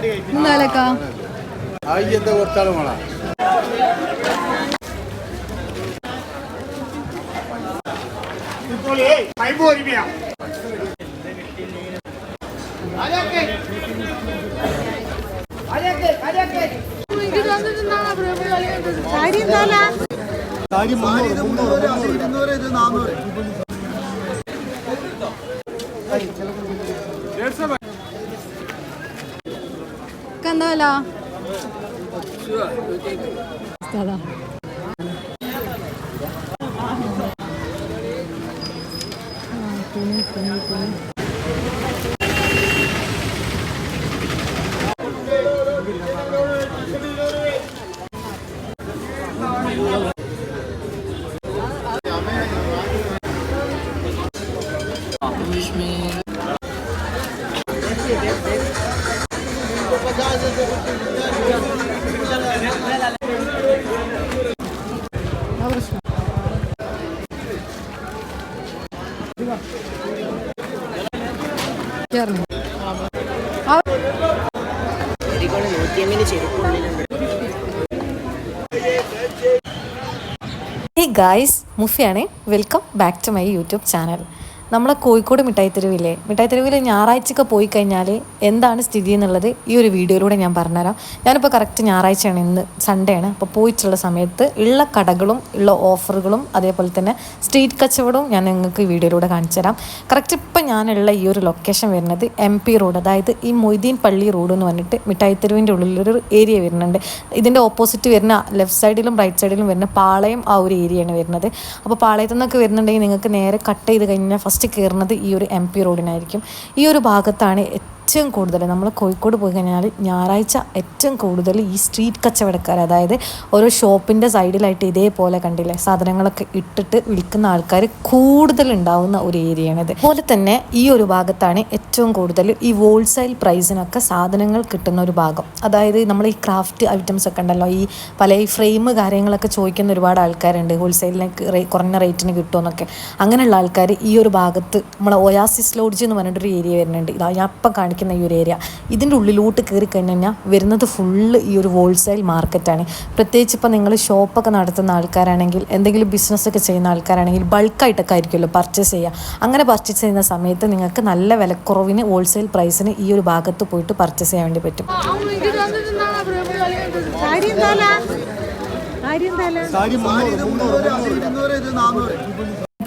എന്താ വിലക്കാ ആയി എന്താ കൊടുത്താലും വേണം ഇപ്പോൾ പൈപ്പ് ഒരുമിയാ സാരി മുന്നൂറ് മുന്നൂറ് ഇത് നാന്നൂറ്. എന്താ വില അതാ ആ, തുണി തുണി തുണി ആ പ്രശ്നം hey guys മുഫിയാണേ welcome back to my YouTube channel നമ്മളെ കോഴിക്കോട് മിഠായി തെരുവില്ലേ? മിഠായി തെരുവിൽ ഞായറാഴ്ചയൊക്കെ പോയി കഴിഞ്ഞാൽ എന്താണ് സ്ഥിതി എന്നുള്ളത് ഈ ഒരു വീഡിയോയിലൂടെ ഞാൻ പറഞ്ഞുതരാം. ഞാനിപ്പോൾ കറക്റ്റ് ഞായറാഴ്ചയാണ് ഇന്ന് സൺഡേ ആണ്. അപ്പോൾ പോയിട്ടുള്ള സമയത്ത് ഉള്ള കടകളും ഉള്ള ഓഫറുകളും അതേപോലെ തന്നെ സ്ട്രീറ്റ് കച്ചവടവും ഞാൻ നിങ്ങൾക്ക് വീഡിയോയിലൂടെ കാണിച്ചു തരാം കറക്റ്റ് ഇപ്പം ഞാനുള്ള ഈ ഒരു ലൊക്കേഷൻ വരുന്നത് എം പി റോഡ് അതായത് ഈ മൊയ്തീൻ പള്ളി റോഡ് എന്ന് പറഞ്ഞിട്ട് മിഠായി തെരുവിന്റെ ഉള്ളിലൊരു ഏരിയ വരുന്നുണ്ട്. ഇതിന്റെ ഓപ്പോസിറ്റ് വരുന്ന ലെഫ്റ്റ് സൈഡിലും റൈറ്റ് സൈഡിലും വരുന്ന പാളയം ആ ഒരു ഏരിയയാണ് വരുന്നത്. അപ്പോൾ പാളയത്തു നിന്നൊക്കെ വരുന്നുണ്ടെങ്കിൽ നിങ്ങൾക്ക് നേരെ കട്ട് ചെയ്ത് കഴിഞ്ഞാൽ ഫസ്റ്റ് കയറുന്നത് ഈ ഒരു എം പി റോഡിനായിരിക്കും ഈ ഒരു ഭാഗത്താണ് ഏറ്റവും കൂടുതൽ നമ്മൾ കോഴിക്കോട് പോയി കഴിഞ്ഞാൽ ഞായറാഴ്ച ഏറ്റവും കൂടുതൽ ഈ സ്ട്രീറ്റ് കച്ചവടക്കാർ അതായത് ഓരോ ഷോപ്പിന്റെ സൈഡിലായിട്ട് ഇതേപോലെ കണ്ടില്ലേ സാധനങ്ങളൊക്കെ ഇട്ടിട്ട് വിൽക്കുന്ന ആൾക്കാർ കൂടുതൽ ഉണ്ടാവുന്ന ഒരു ഏരിയയാണിത് അതുപോലെ തന്നെ ഈ ഒരു ഭാഗത്താണ് ഏറ്റവും കൂടുതൽ ഈ ഹോൾസെയിൽ പ്രൈസിനൊക്കെ സാധനങ്ങൾ കിട്ടുന്ന ഒരു ഭാഗം. അതായത് നമ്മൾ ഈ ക്രാഫ്റ്റ് ഐറ്റംസ് ഒക്കെ ഉണ്ടല്ലോ ഈ പല ഈ ഫ്രെയിം കാര്യങ്ങളൊക്കെ ചോദിക്കുന്ന ഒരുപാട് ആൾക്കാരുണ്ട് ഹോൾസെയിലിന് കുറഞ്ഞ റേറ്റിന് കിട്ടുമെന്നൊക്കെ. അങ്ങനെയുള്ള ആൾക്കാർ ഈ ഒരു ഭാഗത്ത് നമ്മളെ ഒയാസിസ് ലോഡ്ജ് എന്ന് പറഞ്ഞിട്ടൊരു ഏരിയ വരുന്നുണ്ട്. ഞാൻ ഇപ്പം കാണിക്കുന്ന ഈ ഒരു ഏരിയ ഇതിന്റെ ഉള്ളിലോട്ട് കയറി കഴിഞ്ഞ് കഴിഞ്ഞാൽ വരുന്നത് ഫുള്ള് ഈ ഒരു ഹോൾസെയിൽ മാർക്കറ്റാണ് പ്രത്യേകിച്ച് ഇപ്പോൾ നിങ്ങൾ ഷോപ്പൊക്കെ നടത്തുന്ന ആൾക്കാരാണെങ്കിൽ എന്തെങ്കിലും ബിസിനസ്സൊക്കെ ചെയ്യുന്ന ആൾക്കാരാണെങ്കിൽ ബൾക്കായിട്ടൊക്കെ ആയിരിക്കുമല്ലോ പർച്ചേസ് ചെയ്യുക. അങ്ങനെ പർച്ചേസ് ചെയ്യുന്ന സമയത്ത് നിങ്ങൾക്ക് നല്ല വിലക്കുറവിന് ഹോൾസെയിൽ പ്രൈസിന് ഈ ഒരു ഭാഗത്ത് പോയിട്ട് പർച്ചേസ് ചെയ്യാൻ വേണ്ടി പറ്റും. സാരി തല ഇത് നാന്നൂറ്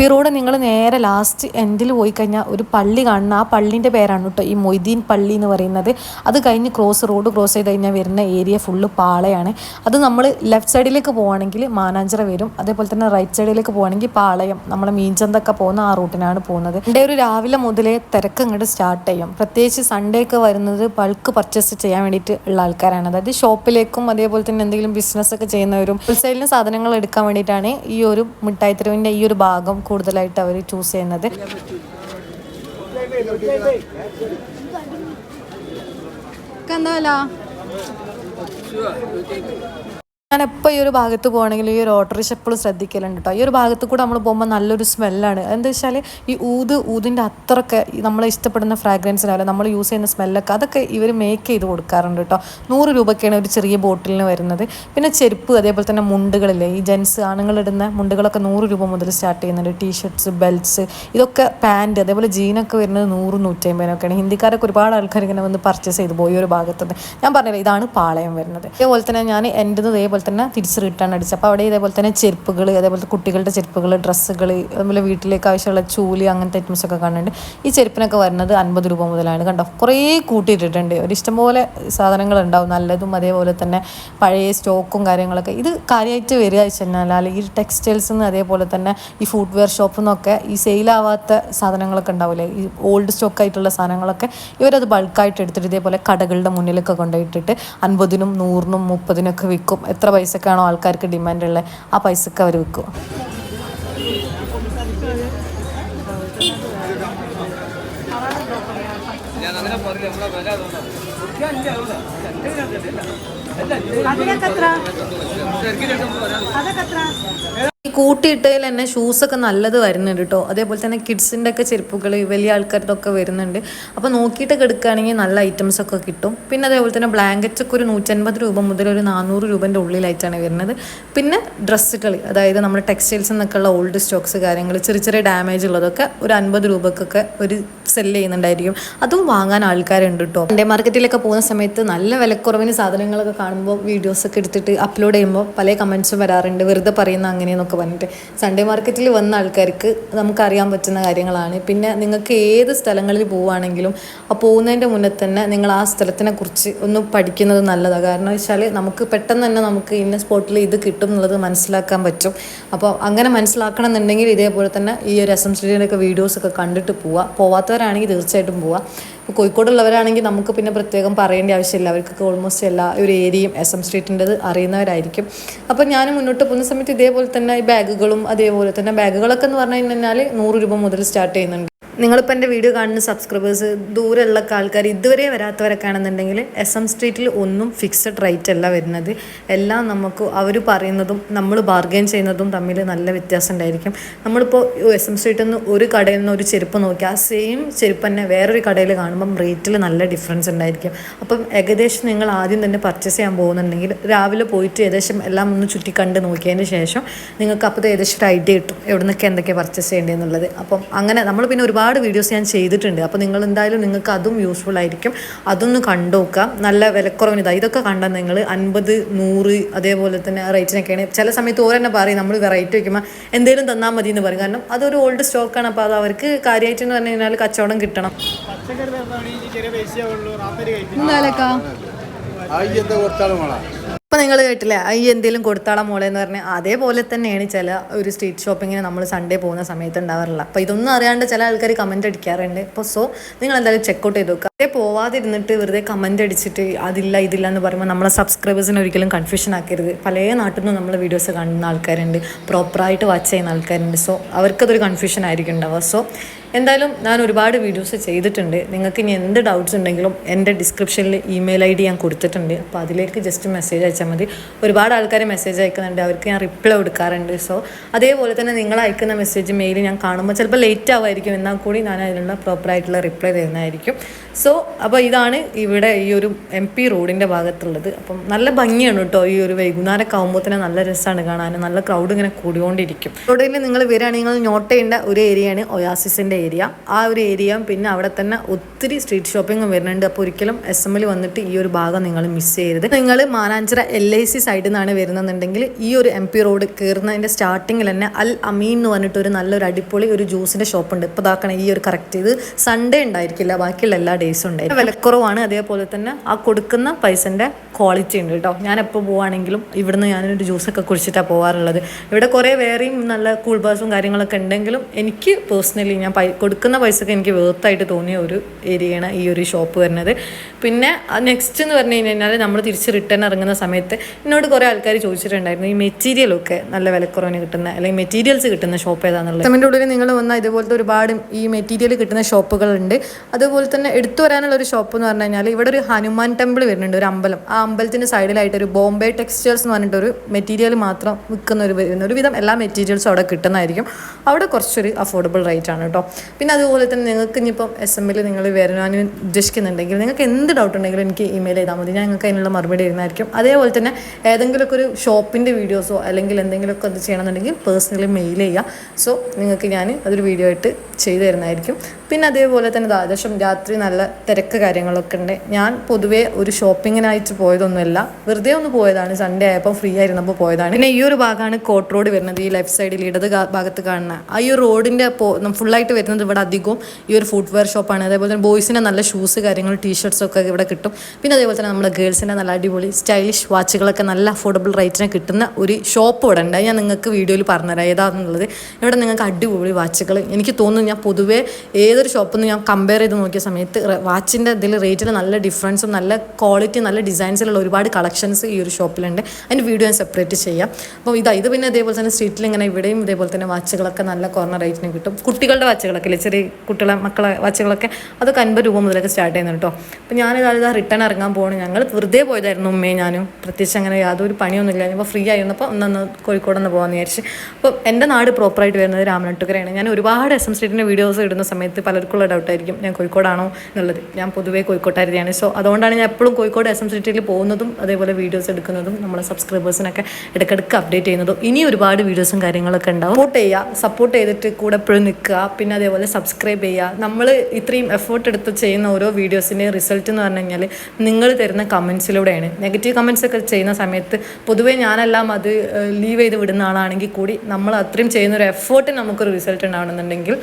പി റോഡ് നിങ്ങൾ നേരെ ലാസ്റ്റ് എൻഡിൽ പോയി കഴിഞ്ഞാൽ ഒരു പള്ളി കാണുന്ന ആ പള്ളിന്റെ പേരാണ് കേട്ടോ ഈ മൊയ്തീൻ പള്ളി എന്ന് പറയുന്നത്. അത് കഴിഞ്ഞ് ക്രോസ് റോഡ് ക്രോസ് ചെയ്ത് കഴിഞ്ഞാൽ വരുന്ന ഏരിയ ഫുള്ള് പാളയാണ്. അത് നമ്മൾ ലെഫ്റ്റ് സൈഡിലേക്ക് പോവുകയാണെങ്കിൽ മാനാഞ്ചിറ വരും. അതേപോലെ തന്നെ റൈറ്റ് സൈഡിലേക്ക് പോവുകയാണെങ്കിൽ പാളയം നമ്മളെ മീൻചന്തൊക്കെ പോകുന്ന ആ റൂട്ടിനാണ് പോകുന്നത്. എന്റെ ഒരു രാവിലെ മുതലേ തിരക്ക് ഇങ്ങോട്ട് സ്റ്റാർട്ട് ചെയ്യും. പ്രത്യേകിച്ച് സൺഡേ ഒക്കെ വരുന്നത് ബൾക്ക് പർച്ചേസ് ചെയ്യാൻ വേണ്ടിയിട്ട് ഉള്ള ആൾക്കാരാണ്. അതായത് ഷോപ്പിലേക്കും അതേപോലെ തന്നെ എന്തെങ്കിലും ബിസിനസ് ഒക്കെ ചെയ്യുന്നവരും ഹോൾസെയിലിന് സാധനങ്ങൾ എടുക്കാൻ വേണ്ടിയിട്ടാണ് ഈ ഒരു മിഠായി തെരുവിന്റെ ഈ ഒരു ഭാഗം കൂടുതലായിട്ട് അവർ ചൂസ് ചെയ്യുന്നത്. എന്താ ഞാൻ എപ്പോൾ ഈ ഒരു ഭാഗത്ത് പോകണമെങ്കിൽ ഈ ഒരു ഓട്ടോറിക്ഷ എപ്പോഴും ശ്രദ്ധിക്കലുണ്ട് കേട്ടോ ഈ ഒരു ഭാഗത്ത് കൂടെ നമ്മൾ പോകുമ്പോൾ നല്ലൊരു സ്മെല്ലാണ് എന്താ വെച്ചാൽ ഈ ഊത് ഊതിന്റെ അത്രയൊക്കെ നമ്മൾ ഇഷ്ടപ്പെടുന്ന ഫ്രാഗ്രൻസ് നമ്മൾ യൂസ് ചെയ്യുന്ന സ്മെല്ലൊക്കെ അതൊക്കെ ഇവർ മേക്ക് ചെയ്ത് കൊടുക്കാറുണ്ട് കേട്ടോ നൂറ് രൂപയ്ക്കാണ് ഒരു ചെറിയ ബോട്ടിലിന് വരുന്നത്. പിന്നെ ചെരുപ്പ് അതേപോലെ തന്നെ മുണ്ടുകളില്ലേ ഈ ജെൻസ് ആണുങ്ങളിടുന്ന മുണ്ടുകളൊക്കെ നൂറ് രൂപ മുതൽ സ്റ്റാർട്ട് ചെയ്യുന്നുണ്ട്. ടീഷർട്ട്സ് ബെൽറ്റ്സ് ഇതൊക്കെ പാന്റ് അതേപോലെ ജീനൊക്കെ വരുന്നത് നൂറ് നൂറ്റമ്പതിനൊക്കെയാണ്. ഹിന്ദിക്കാരൊക്കെ ഒരുപാട് ആൾക്കാർ ഇങ്ങനെ വന്ന് പർച്ചേസ് ചെയ്ത് പോയി ഒരു ഭാഗത്തുനിന്ന് ഞാൻ പറഞ്ഞില്ല ഇതാണ് പാളയം വരുന്നത്. അതേപോലെ തന്നെ ഞാൻ എന്റെ ഇതേപോലെ തന്നെ തിരിച്ച് റിട്ടേൺ അടിച്ചു. അപ്പോൾ അവിടെ ഇതേപോലെ തന്നെ ചെരുപ്പുകൾ അതേപോലെ കുട്ടികളുടെ ചെരുപ്പുകൾ ഡ്രസ്സുകൾ അതുപോലെ വീട്ടിലേക്ക് ആവശ്യമുള്ള ചൂലി അങ്ങനത്തെ ഐറ്റംസ് ഒക്കെ കാണുന്നുണ്ട്. ഈ ചെരുപ്പിനൊക്കെ വരുന്നത് അൻപത് രൂപ മുതലാണ് കണ്ടോ? കുറേ കൂട്ടിയിട്ടിട്ടുണ്ട്. ഒരു ഇഷ്ടംപോലെ സാധനങ്ങൾ ഉണ്ടാവും. നല്ലതും അതേപോലെ തന്നെ പഴയ സ്റ്റോക്കും കാര്യങ്ങളൊക്കെ. ഇത് കാര്യമായിട്ട് വരിക വെച്ച് കഴിഞ്ഞാൽ ഈ ടെക്സ്റ്റൈൽസ് നിന്ന് അതേപോലെ തന്നെ ഈ ഫുഡ് വെയർ ഷോപ്പിൽ നിന്നൊക്കെ ഈ സെയിലാവാത്ത സാധനങ്ങളൊക്കെ ഉണ്ടാവില്ലേ? ഈ ഓൾഡ് സ്റ്റോക്ക് ആയിട്ടുള്ള സാധനങ്ങളൊക്കെ ഇവരത് ബൾക്കായിട്ട് എടുത്തിട്ട് ഇതേപോലെ കടകളുടെ മുന്നിലൊക്കെ കൊണ്ടുപോയിട്ടിട്ട് അൻപതിനും നൂറിനും മുപ്പതിനൊക്കെ വിൽക്കും. എത്ര പൈസക്കാണോ ആൾക്കാർക്ക് ഡിമാൻഡ് ഉള്ളത് ആ പൈസക്ക് അവർ വിൽക്കും ഈ കൂട്ടിയിട്ടതിൽ തന്നെ ഷൂസൊക്കെ നല്ലത് വരുന്നുണ്ട് കേട്ടോ അതേപോലെ തന്നെ കിഡ്സിന്റെ ഒക്കെ ചെരുപ്പുകൾ വലിയ ആൾക്കാരുടെ ഒക്കെ വരുന്നുണ്ട്. അപ്പോൾ നോക്കിയിട്ടൊക്കെ എടുക്കുകയാണെങ്കിൽ നല്ല ഐറ്റംസ് ഒക്കെ കിട്ടും. പിന്നെ അതേപോലെ തന്നെ ബ്ലാങ്കറ്റ്സ് ഒക്കെ ഒരു നൂറ്റൻപത് രൂപ മുതൽ ഒരു നാനൂറ് രൂപന്റെ ഉള്ളിലായിട്ടാണ് വരുന്നത്. പിന്നെ ഡ്രസ്സുകൾ അതായത് നമ്മുടെ ടെക്സ്റ്റൈൽസ് എന്നൊക്കെ ഉള്ള ഓൾഡ് സ്റ്റോക്സ് കാര്യങ്ങൾ ചെറിയ ചെറിയ ഡാമേജ് ഉള്ളതൊക്കെ ഒരു അൻപത് രൂപക്കൊക്കെ ഒരു സെല്ല് ചെയ്യുന്നുണ്ടായിരിക്കും. അതും വാങ്ങാൻ ആൾക്കാരുണ്ട് കേട്ടോ എന്റെ മാർക്കറ്റിലൊക്കെ പോകുന്ന സമയത്ത് നല്ല വിലക്കുറവിന് സാധനങ്ങളൊക്കെ കാണുമ്പോൾ വീഡിയോസൊക്കെ എടുത്തിട്ട് അപ്ലോഡ് ചെയ്യുമ്പോൾ പല കമൻസും വരാറുണ്ട്. വെറുതെ പറയുന്ന അങ്ങനെയെന്നൊക്കെ പറഞ്ഞിട്ട് സൺഡേ മാർക്കറ്റിൽ വന്ന ആൾക്കാർക്ക് നമുക്കറിയാൻ പറ്റുന്ന കാര്യങ്ങളാണ്. പിന്നെ നിങ്ങൾക്ക് ഏത് സ്ഥലങ്ങളിൽ പോവുകയാണെങ്കിലും ആ പോകുന്നതിന്റെ മുന്നേ തന്നെ നിങ്ങൾ ആ സ്ഥലത്തിനെ കുറിച്ച് ഒന്ന് പഠിക്കുന്നത് നല്ലതാണ് കാരണം വെച്ചാൽ നമുക്ക് പെട്ടെന്ന് തന്നെ നമുക്ക് ഇന്ന സ്പോട്ടിൽ ഇത് കിട്ടും എന്നുള്ളത് മനസ്സിലാക്കാൻ പറ്റും. അപ്പോൾ അങ്ങനെ മനസ്സിലാക്കണം എന്നുണ്ടെങ്കിൽ ഇതേപോലെ തന്നെ ഈ ഒരു എസ് എം സ്റ്റുഡിയോയിലൊക്കെ വീഡിയോസൊക്കെ കണ്ടിട്ട് പോവുക. പോവാത്തവരാണെങ്കിൽ തീർച്ചയായിട്ടും പോവുക. ഇപ്പോൾ കോഴിക്കോടുള്ളവരാണെങ്കിൽ നമുക്ക് പിന്നെ പ്രത്യേകം പറയേണ്ട ആവശ്യമില്ല. അവർക്കൊക്കെ ഓൾമോസ്റ്റ് എല്ലാ ഒരു ഏരിയയും എസ് എം സ്ട്രീറ്റിന്റെത് അറിയുന്നവരായിരിക്കും. അപ്പോൾ ഞാൻ മുന്നോട്ട് പോകുന്ന സമയത്ത് ഇതേപോലെ തന്നെ ഈ ബാഗുകളും അതേപോലെ തന്നെ ബാഗുകളൊക്കെ എന്ന് പറഞ്ഞു കഴിഞ്ഞാൽ നൂറ് രൂപ മുതൽ സ്റ്റാർട്ട് ചെയ്യുന്നുണ്ട്. നിങ്ങളിപ്പോൾ എന്റെ വീഡിയോ കാണുന്ന സബ്സ്ക്രൈബേഴ്സ് ദൂരെയുള്ള ആൾക്കാർ ഇതുവരെ വരാത്തവരൊക്കെ ആണെന്നുണ്ടെങ്കിൽ എസ് എം സ്ട്രീറ്റിൽ ഒന്നും ഫിക്സഡ് റേറ്റ് അല്ല വരുന്നത്. എല്ലാം നമുക്ക് അവർ പറയുന്നതും നമ്മൾ ബാർഗെയിൻ ചെയ്യുന്നതും തമ്മിൽ നല്ല വ്യത്യാസം ഉണ്ടായിരിക്കും. നമ്മളിപ്പോൾ എസ് എം സ്ട്രീറ്റിൽ നിന്ന് ഒരു കടയിൽ നിന്ന് ഒരു ചെരുപ്പ് നോക്കി ആ സെയിം ചെരുപ്പ് തന്നെ വേറൊരു കടയിൽ കാണുമ്പം റേറ്റിൽ നല്ല ഡിഫറൻസ് ഉണ്ടായിരിക്കും. അപ്പം ഏകദേശം നിങ്ങൾ ആദ്യം തന്നെ പർച്ചേസ് ചെയ്യാൻ പോകുന്നുണ്ടെങ്കിൽ രാവിലെ പോയിട്ട് ഏകദേശം എല്ലാം ഒന്ന് ചുറ്റി കണ്ട് നോക്കിയതിന് ശേഷം നിങ്ങൾക്ക് അപ്പോൾ ഏകദേശം ഒരു ഐഡിയ കിട്ടും എവിടെ നിന്നൊക്കെ എന്തൊക്കെ പർച്ചേസ് ചെയ്യേണ്ടതെന്നുള്ളത് അപ്പം അങ്ങനെ നമ്മൾ പിന്നെ ഒരുപാട് വീഡിയോസ് ഞാൻ ചെയ്തിട്ടുണ്ട് അപ്പോൾ നിങ്ങൾ എന്തായാലും നിങ്ങൾക്ക് അതും യൂസ്ഫുൾ ആയിരിക്കും അതൊന്ന് കണ്ടുനോക്കുക നല്ല വിലക്കുറവിന് ഇതാ ഇതൊക്കെ കണ്ടാൽ നിങ്ങൾ അൻപത് നൂറ് അതേപോലെ തന്നെ റേറ്റിനൊക്കെയാണ് ചില സമയത്ത് ഓരോ തന്നെ പറയും നമ്മൾ വെറൈറ്റി വയ്ക്കുമ്പോൾ എന്തെങ്കിലും തന്നാൽ മതി എന്ന് പറയും കാരണം അതൊരു ഓൾഡ് സ്റ്റോക്കാണ് അപ്പോൾ അത് അവർക്ക് കാര്യമായിട്ട് എന്ന് പറഞ്ഞു കഴിഞ്ഞാൽ കച്ചവടം കിട്ടണം പച്ചക്കറി ചെറിയ പൈസയേ ഉള്ളൂ റാത്തരി കഴിക്കും ഇപ്പം നിങ്ങൾ കേട്ടില്ലേ ഈ എന്തെങ്കിലും കൊടുത്താളാ മോളെ എന്ന് പറഞ്ഞാൽ അതേപോലെ തന്നെയാണ് ചില ഒരു സ്ട്രീറ്റ് ഷോപ്പിങ്ങിന് നമ്മൾ സൺഡേ പോകുന്ന സമയത്ത് ഉണ്ടാവാറില്ല അപ്പോൾ ഇതൊന്നും അറിയാണ്ട് ചില ആൾക്കാർ കമന്റ് അടിക്കാറുണ്ട്. അപ്പോൾ സോ നിങ്ങൾ എന്തായാലും ചെക്കൗട്ട് ചെയ്ത് നോക്കുക അതേ പോവാതിരുന്നിട്ട് വെറുതെ കമന്റ് അടിച്ചിട്ട് അതില്ല ഇതില്ല എന്ന് പറയുമ്പോൾ നമ്മളെ സബ്സ്ക്രൈബേഴ്സിന് ഒരിക്കലും കൺഫ്യൂഷൻ ആക്കരുത്. പല നാട്ടിൽ നിന്നും നമ്മൾ വീഡിയോസ് കാണുന്ന ആൾക്കാരുണ്ട്. പ്രോപ്പറായിട്ട് വാച്ച് ചെയ്യുന്ന ആൾക്കാരുണ്ട്. സോ അവർക്കതൊരു കൺഫ്യൂഷൻ ആയിരിക്കും ഉണ്ടാവുക. സോ എന്തായാലും ഞാൻ ഒരുപാട് വീഡിയോസ് ചെയ്തിട്ടുണ്ട്. നിങ്ങൾക്ക് ഇനി എന്ത് ഡൗട്ട്സ് ഉണ്ടെങ്കിലും എന്റെ ഡിസ്ക്രിപ്ഷനിൽ ഇമെയിൽ ഐ ഡി ഞാൻ കൊടുത്തിട്ടുണ്ട്. അപ്പോൾ അതിലേക്ക് ജസ്റ്റ് മെസ്സേജ് അയച്ചാൽ മതി. ഒരുപാട് ആൾക്കാർ മെസ്സേജ് അയക്കുന്നുണ്ട്. അവർക്ക് ഞാൻ റിപ്ലൈ കൊടുക്കാറുണ്ട്. സോ അതേപോലെ തന്നെ നിങ്ങൾ അയക്കുന്ന മെസ്സേജ് മെയിൽ ഞാൻ കാണുമ്പോൾ ചിലപ്പോൾ ലേറ്റ് ആവുമായിരിക്കും എന്നാൽ കൂടി ഞാൻ അതിനുള്ള പ്രോപ്പറായിട്ടുള്ള റിപ്ലൈ തരുന്നതായിരിക്കും. സോ അപ്പോൾ ഇതാണ് ഇവിടെ ഈ ഒരു എം പി റോഡിന്റെ ഭാഗത്തുള്ളത്. അപ്പം നല്ല ഭംഗിയാണ് കേട്ടോ ഈ ഒരു വൈകുന്നേരമൊക്കെ ആകുമ്പോൾ തന്നെ നല്ല രസമാണ് കാണാൻ. നല്ല ക്രൗഡ് ഇങ്ങനെ കൂടിക്കൊണ്ടിരിക്കും. റോഡിൽ നിങ്ങൾ വരികയാണെങ്കിൽ ചെയ്യേണ്ട ഒരു ഏരിയയാണ് ഒയാസിസിന്റെ ഏരിയ ആ ഒരു ഏരിയ പിന്നെ അവിടെ തന്നെ ഒത്തിരി സ്ട്രീറ്റ് ഷോപ്പിംഗ് വരുന്നുണ്ട്. അപ്പോൾ ഒരിക്കലും എസ് എമ്മിൽ വന്നിട്ട് ഈ ഒരു ഭാഗം നിങ്ങൾ മിസ് ചെയ്യരുത്. നിങ്ങൾ മാനാഞ്ചിറ എൽ ഐ സി സൈഡിൽ നിന്നാണ് വരുന്നതെന്നുണ്ടെങ്കിൽ ഈ ഒരു എം പി റോഡ് കയറുന്നതിന്റെ സ്റ്റാർട്ടിങ്ങിൽ തന്നെ അൽ അമീൻ എന്ന് പറഞ്ഞിട്ട് ഒരു നല്ലൊരു അടിപൊളി ഒരു ജ്യൂസിന്റെ ഷോപ്പ് ഉണ്ട്. ഇപ്പോൾ ഇതാക്കണം ഈ ഒരു കറക്റ്റ് ഇത് സൺഡേ ഉണ്ടായിരിക്കില്ല. ബാക്കിയുള്ള എല്ലാ ഡേയ്സും ഉണ്ടായിരുന്നു. വിലക്കുറവാണ്. അതേപോലെ തന്നെ ആ കൊടുക്കുന്ന പൈസന്റെ ക്വാളിറ്റി ഉണ്ട് കേട്ടോ. ഞാൻ എപ്പോൾ പോവുകയാണെങ്കിലും ഇവിടുന്ന് ഞാനൊരു ജ്യൂസൊക്കെ കുടിച്ചിട്ടാണ് പോകാറുള്ളത് ഇവിടെ കുറേ വേറെയും നല്ല കൂൾ ബാസും കാര്യങ്ങളൊക്കെ ഉണ്ടെങ്കിലും എനിക്ക് പേഴ്സണലി ഞാൻ പൈ കൊടുക്കുന്ന പൈസക്ക് എനിക്ക് വേർത്തായിട്ട് തോന്നിയ ഒരു ഏരിയയാണ് ഈ ഒരു ഷോപ്പ് വരുന്നത്. പിന്നെ നെക്സ്റ്റ് എന്ന് പറഞ്ഞു കഴിഞ്ഞാൽ നമ്മൾ തിരിച്ച് റിട്ടേൺ ഇറങ്ങുന്ന സമയത്ത് എന്നോട് കുറേ ആൾക്കാർ ചോദിച്ചിട്ടുണ്ടായിരുന്നു ഈ മെറ്റീരിയലൊക്കെ നല്ല വിലക്കുറവിന് കിട്ടുന്ന അല്ലെങ്കിൽ മെറ്റീരിയൽസ് കിട്ടുന്ന ഷോപ്പ് ഏതാണെന്നുള്ളത് അതിന്റെ ഉള്ളിൽ നിങ്ങൾ വന്നാൽ ഇതുപോലത്തെ ഒരുപാട് ഈ മെറ്റീരിയൽ കിട്ടുന്ന ഷോപ്പുകളുണ്ട് അതുപോലെ തന്നെ എടുത്തു വരാനുള്ള ഒരു ഷോപ്പ് എന്ന് പറഞ്ഞു കഴിഞ്ഞാൽ ഇവിടെ ഒരു ഹനുമാൻ ടെമ്പിൾ വരുന്നുണ്ട് ഒരു അമ്പലം. ആ അമ്പലത്തിന്റെ സൈഡിലായിട്ടൊരു ബോംബെ ടെക്സ്റ്റൈൽസ് എന്ന് പറഞ്ഞിട്ടൊരു മെറ്റീരിയൽ മാത്രം വിൽക്കുന്ന ഒരു വരുന്ന ഒരുവിധം എല്ലാ മെറ്റീരിയൽസും അവിടെ കിട്ടുന്നതായിരിക്കും. അവിടെ കുറച്ചൊരു അഫോർഡബിൾ റേറ്റ് ആണ് കേട്ടോ. പിന്നെ അതുപോലെ തന്നെ നിങ്ങൾക്ക് ഇനിയിപ്പം എസ് എമ്മിൽ നിങ്ങൾ വരാൻ ഉദ്ദേശിക്കുന്നുണ്ടെങ്കിൽ നിങ്ങൾക്ക് എന്ത് ഡൗട്ട് ഉണ്ടെങ്കിലും എനിക്ക് ഇമെയിൽ ചെയ്താൽ മതി. ഞാൻ നിങ്ങൾക്ക് അതിനുള്ള മറുപടി തരുന്നതായിരിക്കും. അതേപോലെ തന്നെ ഏതെങ്കിലുമൊക്കെ ഒരു ഷോപ്പിന്റെ വീഡിയോസോ അല്ലെങ്കിൽ എന്തെങ്കിലുമൊക്കെ അത് ചെയ്യണമെന്നുണ്ടെങ്കിൽ പേഴ്സണലി മെയിൽ ചെയ്യുക. സോ നിങ്ങൾക്ക് ഞാൻ അതൊരു വീഡിയോ ആയിട്ട് ചെയ്തു തരുന്നതായിരിക്കും. പിന്നെ അതേപോലെ തന്നെ ദ്വാദശം രാത്രി നല്ല തിരക്ക് കാര്യങ്ങളൊക്കെ ഉണ്ട്. ഞാൻ പൊതുവേ ഒരു ഷോപ്പിങ്ങിനായിട്ട് പോയതൊന്നുമല്ല. വെറുതെ ഒന്ന് പോയതാണ്. സൺഡേ ആയപ്പോൾ ഫ്രീ ആയിരുന്നപ്പോൾ പോയതാണ്. പിന്നെ ഈ ഒരു ഭാഗമാണ് കോട്ട് റോഡ് വരുന്നത്. ഈ ലെഫ്റ്റ് സൈഡിൽ ഇടത് ഭാഗത്ത് കാണുന്ന. ആ ഈ റോഡിന്റെ ഫുള്ളായിട്ട് വരുന്നത് ഇവിടെ അധികവും ഈ ഒരു ഫുഡ് വെയർ ഷോപ്പാണ് അതേപോലെ തന്നെ ബോയ്സിന്റെ നല്ല ഷൂസ് കാര്യങ്ങൾ ടീഷർട്സ് ഒക്കെ ഇവിടെ കിട്ടും. പിന്നെ അതേപോലെ തന്നെ നമ്മുടെ ഗേൾസിന്റെ നല്ല അടിപൊളി സ്റ്റൈലിഷ് വാച്ചുകളൊക്കെ നല്ല അഫോർഡബിൾ റേറ്റിന് കിട്ടുന്ന ഒരു ഷോപ്പ് ഇവിടെ ഉണ്ട്. ഞാൻ നിങ്ങൾക്ക് വീഡിയോയിൽ പറഞ്ഞുതരാം. ഏതാണെന്നുള്ളത്? ഇവിടെ നിങ്ങൾക്ക് അടിപൊളി വാച്ചുകൾ എനിക്ക് തോന്നുന്നു ഞാൻ പൊതുവേ ഏതൊരു ഷോപ്പിൽ നിന്ന് ഞാൻ കമ്പയർ ചെയ്ത് നോക്കിയ സമയത്ത് വാച്ചിന്റെ ഇതിൽ റേറ്റിൽ നല്ല ഡിഫറൻസും നല്ല ക്വാളിറ്റി നല്ല ഡിസൈൻസിലുള്ള ഒരുപാട് കളക്ഷൻസ് ഈ ഒരു ഷോപ്പിലുണ്ട്. അതിന്റെ വീഡിയോ ഞാൻ സെപ്പറേറ്റ് ചെയ്യാം. അപ്പോൾ ഇതാ ഇത് പിന്നെ ഇതേപോലെ തന്നെ സ്ട്രീറ്റിൽ ഇങ്ങനെ ഇവിടെയും ഇതേപോലെ തന്നെ വാച്ചുകളൊക്കെ നല്ല കോർണർ റേറ്റിന് കിട്ടും. കുട്ടികളുടെ വാച്ചുകളൊക്കെ ഇല്ലേ? ചെറിയ കുട്ടികളെ മക്കളെ വാച്ചുകളൊക്കെ. അതൊക്കെ അൻപത് രൂപ മുതലൊക്കെ സ്റ്റാർട്ട് ചെയ്യുന്നുണ്ട് കേട്ടോ. അപ്പോൾ ഞാനിതാ ഇതാ റിട്ടേൺ ഇറങ്ങാൻ പോകണം ഞങ്ങൾ വെറുതെ പോയതായിരുന്നു ഉമ്മയും ഞാനും. പ്രത്യേകിച്ച് അങ്ങനെ യാതൊരു പണിയൊന്നുമില്ല. ഇപ്പോൾ ഫ്രീ ആയിരുന്നപ്പോൾ ഒന്നൊന്ന് കോഴിക്കോട് നിന്ന് പോകാമെന്ന് വിചാരിച്ച്. അപ്പോൾ എന്റെ നാട് പ്രോപ്പറായിട്ട് വരുന്നത് രാമനാട്ടുകരയാണ്. ഞാൻ ഒരുപാട് എസ് എം സ്ട്രീറ്റിന്റെ വീഡിയോസ് ഇടുന്ന സമയത്ത് പലർക്കുള്ള ഡൗട്ടായിരിക്കും ഞാൻ കോഴിക്കോടാണോ എന്നുള്ളത്. ഞാൻ പൊതുവേ കോഴിക്കോട്ടായിരുന്നെയാണ് സോ അതുകൊണ്ടാണ് ഞാൻ എപ്പോഴും കോഴിക്കോട് എസ് എം സ്ട്രീറ്റിൽ പോകുന്നതും അതേപോലെ വീഡിയോസ് എടുക്കുന്നതും നമ്മളെ സബ്സ്ക്രൈബേഴ്സിനൊക്കെ ഇടയ്ക്കിടയ്ക്ക് അപ്ഡേറ്റ് ചെയ്യുന്നതും ഇനി ഒരുപാട് വീഡിയോസും കാര്യങ്ങളൊക്കെ ഉണ്ടാവും. സപ്പോർട്ട് ചെയ്യുക സപ്പോർട്ട് ചെയ്തിട്ട് കൂടെ എപ്പോഴും നിൽക്കുക പിന്നെ അതേപോലെ സബ്സ്ക്രൈബ് ചെയ്യുക. നമ്മൾ ഇത്രയും എഫേർട്ട് എടുത്ത് ചെയ്യുന്ന ഓരോ വീഡിയോസിന്റെ റിസൾട്ട് എന്ന് പറഞ്ഞു കഴിഞ്ഞാൽ നിങ്ങൾ തരുന്ന കമൻസിലൂടെയാണ് നെഗറ്റീവ് കമൻസ് ഒക്കെ ചെയ്യുന്ന സമയത്ത് പൊതുവേ ഞാനെല്ലാം അത് ലീവ് ചെയ്ത് വിടുന്ന ആളാണെങ്കിൽ കൂടി നമ്മൾ അത്രയും ചെയ്യുന്ന ഒരു എഫേർട്ടിന് നമുക്കൊരു റിസൾട്ട് ഉണ്ടാവണമെന്നുണ്ടെങ്കിൽ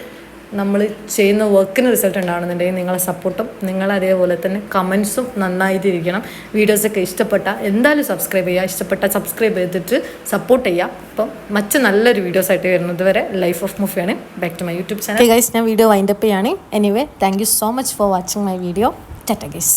നമ്മൾ ചെയ്യുന്ന വർക്കിന് റിസൾട്ട് ഉണ്ടാവണമെന്നുണ്ടെങ്കിൽ നിങ്ങളെ സപ്പോർട്ടും നിങ്ങൾ അതേപോലെ തന്നെ കമൻസും നന്നായിട്ടിരിക്കണം. വീഡിയോസൊക്കെ ഇഷ്ടപ്പെട്ട എന്തായാലും സബ്സ്ക്രൈബ് ചെയ്യുക. ഇഷ്ടപ്പെട്ട സബ്സ്ക്രൈബ് ചെയ്തിട്ട് സപ്പോർട്ട് ചെയ്യുക. അപ്പം മറ്റ് നല്ലൊരു വീഡിയോസ് ആയിട്ട് വരുന്നത് വരെ life of മൂഫിയാണ് back to my YouTube channel guys ഞാൻ വീഡിയോ വൈൻഡപ്പ് ചെയ്യാണ്. Anyway thank you so much for watching my video tata guys